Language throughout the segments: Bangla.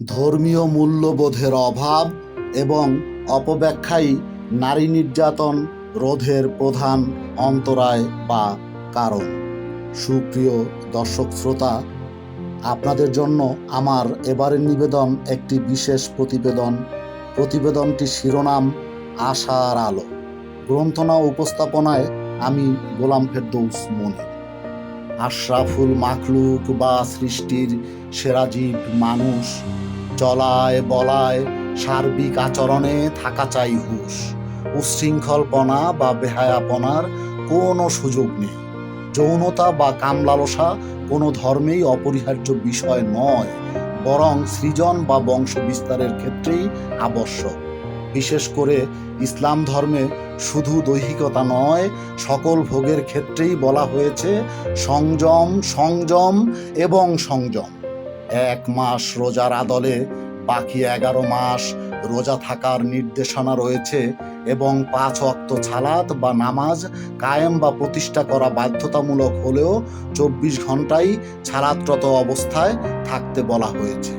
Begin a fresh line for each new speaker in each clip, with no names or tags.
ধর্মীয় মূল্যবোধের অভাব এবং অপব্যাখ্যাই নারী নির্যাতন রোধের প্রধান অন্তরায় বা কারণ। সুপ্রিয় দর্শক শ্রোতা, আপনাদের জন্য আমার এবারের নিবেদন একটি বিশেষ প্রতিবেদন। প্রতিবেদনটি শিরোনাম আশার আলো। গ্রন্থনা উপস্থাপনায় আমি গোলাম ফেরদৌস মনির। আশরাফুল মাখলুক বা সৃষ্টির সেরা জীব মানুষ। চলায় বলায় সার্বিক আচরণে থাকা চাই হুশ। উচ্ছৃঙ্খলপনা বা বেহায়াপনার কোনো সুযোগ নেই। যৌনতা বা কামলালসা কোনো ধর্মেই অপরিহার্য বিষয় নয়, বরং সৃজন বা বংশ বিস্তারের ক্ষেত্রেই আবশ্যক। বিশেষ করে ইসলাম ধর্মে শুধু দৈহিকতা নয়, সকল ভোগের ক্ষেত্রেই বলা হয়েছে সংযম সংযম এবং সংযম। এক মাস রোজার আদলে বাকি এগারো মাস রোজা থাকার নির্দেশনা রয়েছে এবং পাঁচ অক্ত ছালাত বা নামাজ কায়েম বা প্রতিষ্ঠা করা বাধ্যতামূলক হলেও চব্বিশ ঘন্টাই ছালাতরত অবস্থায় থাকতে বলা হয়েছে।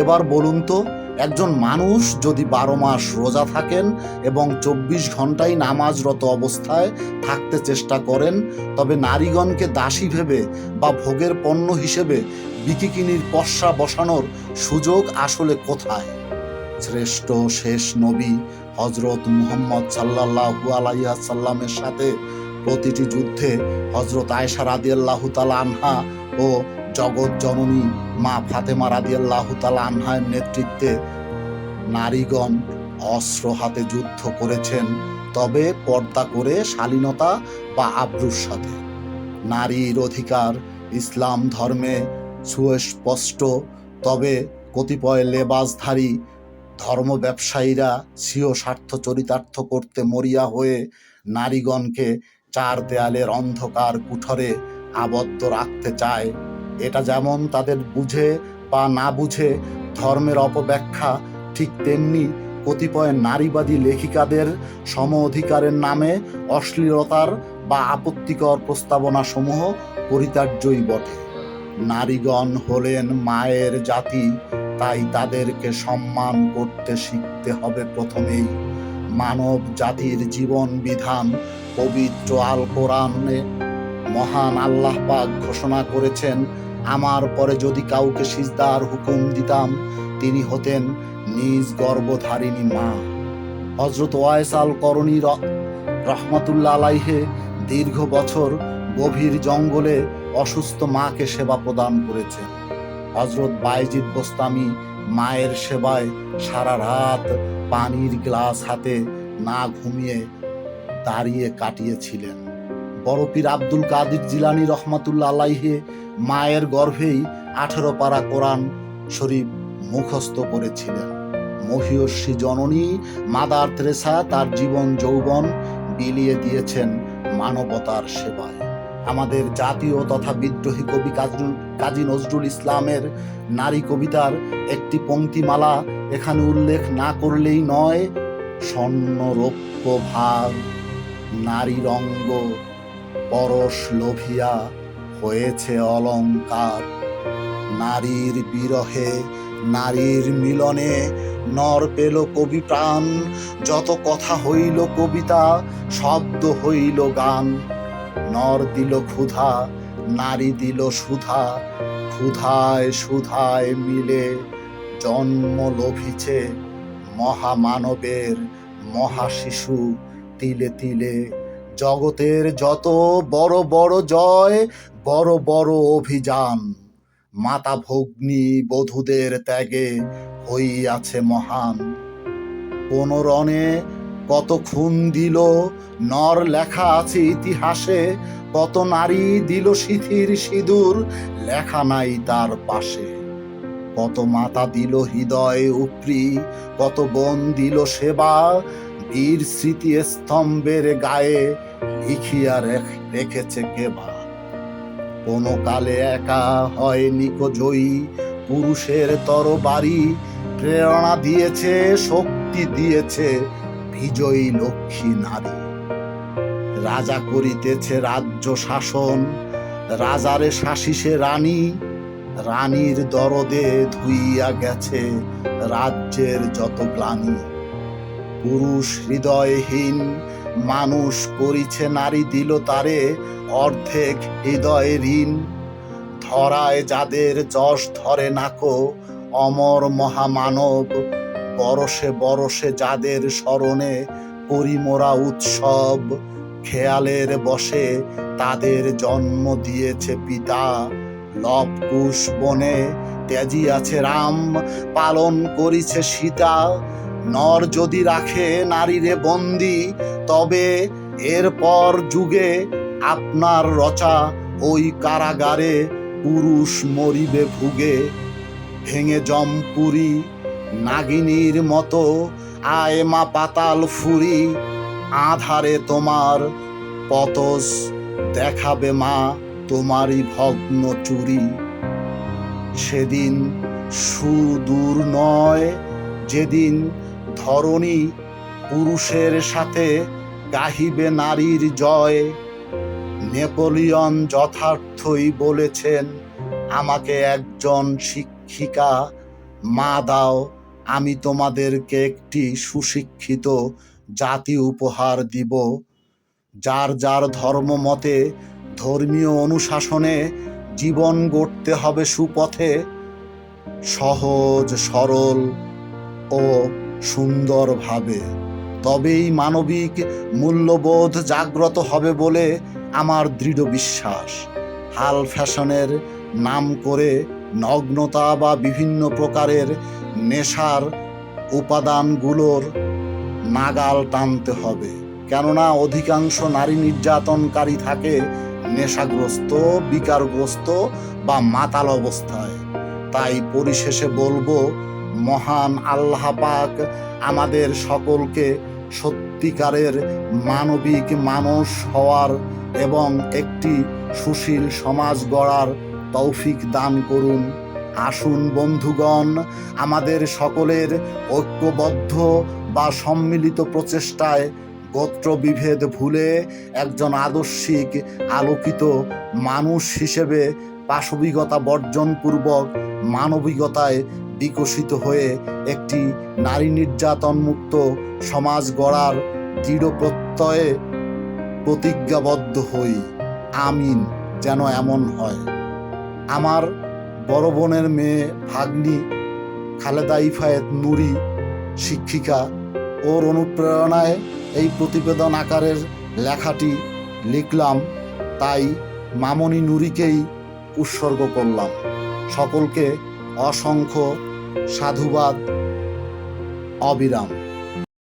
এবার বলুন তো একজন মানুষ যদি বারো মাস রোজা থাকেন এবং চব্বিশ ঘন্টাই নামাজরত অবস্থায় থাকতে চেষ্টা করেন, তবে নারীগণকে দাসী ভেবে বা ভোগের পণ্য হিসেবে বিকিকিনির পশ্চা বসানোর সুযোগ আসলে কোথায়? শ্রেষ্ঠ শেষ নবী হজরত মুহম্মদ সাল্লাহু আলাইহা সাল্লামের সাথে প্রতিটি যুদ্ধে হজরত আয়সা রাদিয়াল্লাহ তালা আনহা ও জগৎ জননী মা ফাতেমা রাদিয়াল্লাহ তালা আনহার নেতৃত্বে নারীগণ অস্ত্র হাতে যুদ্ধ করেছেন, তবে পর্দা করে শালীনতা বা আব্রুর সাথে। নারীর অধিকার ইসলাম ধর্মে সুস্পষ্ট, তবে কতিপয় লেবাসধারী ধর্ম ব্যবসায়ীরা স্বীয় স্বার্থ চরিতার্থ করতে মরিয়া হয়ে নারীগণকে চার দেয়ালের অন্ধকার কুঠরে আবদ্ধ রাখতে চায়। এটা যেমন তাদের বুঝে বা না বুঝে, ধর্মের অপব্যাখ্যা ঠিক তেমনি কতিপয় নারীবাদী লেখিকাদের সম অধিকারের নামে অশ্লীলতার বা আপত্তিকর প্রস্তাবনাসমূহ পরিত্যাজ্যই বটে। নারীগণ হলেন মায়ের জাতি, তাই তাদেরকে সম্মান করতে শিখতে হবে প্রথমেই। মানব জাতির জীবন বিধান পবিত্র আল কোরআনে মহান আল্লাহ পাক ঘোষণা করেছেন আমার পরে যদি কাউকে সিজদার হুকুম দিতাম, তিনি হতেন নিজ গর্ভধারিণী মা। হজরত ওয়াইস আল করণী রহমাতুল্লাহ আলাইহে দীর্ঘ বছর গভীর জঙ্গলে অসুস্থ মাকে সেবা প্রদান করেছেন। হজরত বাইজিদ বোস্তামি মায়ের সেবায় সারা রাত পানির গ্লাস হাতে না ঘুমিয়ে দাঁড়িয়ে কাটিয়েছিলেন। বড়পীর আব্দুল কাদির জিলানি রহমাতুল্লা আলাইহে মায়ের গর্ভেই আঠেরো পারা কোরআন শরীফ মুখস্থ করেছিলেন। মহিয়সী জননী মাদার তেরেসা তার জীবন যৌবন বিলিয়ে দিয়েছেন মানবতার সেবায়। আমাদের জাতীয় তথা বিদ্রোহী কবি কাজরুল কাজী নজরুল ইসলামের নারী কবিতার একটি পংক্তিমালা এখানে উল্লেখ না করলেই নয় স্বর্ণ রৌপ্য ভাগ নারী রঙ্গ পরশ লোভিয়া হয়েছে অলঙ্কার। নারীর বিরহে, নারীর মিলনে নর পেল কবি প্রাণ। যত কথা হইল কবিতা, শব্দ হইল গান। নর দিল ক্ষুধা, নারী দিল সুধা। ক্ষুধায় সুধায় মিলে জন্ম লোভিছে মহামানবের মহাশিশু। তিলে তিলে জগতের যত বড় বড় জয়, বড় বড় অভিযান। মাতা ভগ্নী বধূদের ত্যাগে হইয়াছে মহান। কোন রণে কত খুন দিল, নর লেখা আছে ইতিহাসে, কত নারী দিল শিথির সিঁদুর, লেখা নাই তার পাশে। কত মাতা দিল হৃদয় উপরি, কত বোন দিল সেবা, বীর স্মৃতি স্তম্ভের গায়ে লিখিয়া রেখেছে কেবা। কোনো কালে একা হয়নি কো জয়ী পুরুষের প্রেরণা দিয়েছে, শক্তি দিয়েছে বিজয়ী লক্ষ্মী নারী। রাজা করিতেছে রাজ্য শাসন, রাজারে শাসিসে রানী, রানীর দরদে ধুইয়া গেছে রাজ্যের যত গ্লানি। পুরুষ হৃদয়হীন মানুষ করিছে নারী দিল তারে অর্ধেক হৃদয় ঋণ। ধরায় যাদের যশ ধরে নাকো, অমর মহামানব, বরসে বরসে যাদের স্মরণে পরিমোরা উৎসব, খেয়ালের বসে তাদের জন্ম দিয়েছে পিতা। লবকুশ বনে ত্যাজি আছে রাম, পালন করিছে সীতা। নর যদি রাখে নারীরে বন্দি, তবে এরপর যুগে আপনার রচা ওই কারাগারে পুরুষ মরিবে ভুগে। ভেঙে জমপুরি নাগিনীর মতো আয় মা পাতাল ফুরি, আধারে তোমার পতস দেখাবে মা তোমারই ভগ্ন চুরি। সেদিন সুদূর নয়, যেদিন ধরণী পুরুষের সাথে গাহিবে নারীর জয়। নেপোলিয়ন যথার্থই বলেছেন, আমাকে একজন শিক্ষিকা, মা দাও, আমি তোমাদেরকে একটি সুশিক্ষিত জাতি উপহার দিব। যার যার ধর্ম মতে ধর্মীয় অনুশাসনে জীবন গড়তে হবে সুপথে, সহজ, সরল ও সুন্দরভাবে। তবেই মানবিক মূল্যবোধ জাগ্রত হবে বলে আমার দৃঢ় বিশ্বাস। হাল ফ্যাশনের নাম করে নগ্নতা বা বিভিন্ন প্রকারের নেশার উপাদানগুলোর নাগাল টানতে হবে। কেননা অধিকাংশ নারী নির্যাতনকারী থাকে নেশাগ্রস্ত, বিকারগ্রস্ত বা মাতাল অবস্থায়। তাই পরিশেষে বলব মহান আল্লাহ পাক আমাদের সকলকে সত্যিকারের মানবিক মানুষ হওয়ার এবং একটি সুশীল সমাজ গড়ার তৌফিক দান করুন। আসুন বন্ধুগণ, আমাদের সকলের ঐক্যবদ্ধ বা সম্মিলিত প্রচেষ্টায় গোত্র বিভেদ ভুলে একজন আদর্শিক, আলোকিত মানুষ হিসেবে পাশবিকতা বর্জনপূর্বক মানবিকতায় বিকশিত হয়ে একটি নারী নির্যাতন মুক্ত সমাজ গড়ার দৃঢ় প্রত্যয়ে প্রতিজ্ঞাবদ্ধ হই। আমিন, যেন এমন হয়। আমার বড় বোনের মেয়ে ভাগ্নি খালেদা ইফায়েত নুরি, শিক্ষিকা। ওর অনুপ্রেরণায় এই প্রতিবেদন আকারের লেখাটি লিখলাম। তাই মামনি নুরিকেই উৎসর্গ করলাম। সকলকে অসংখ্য সাধুবাদ অবিরাম।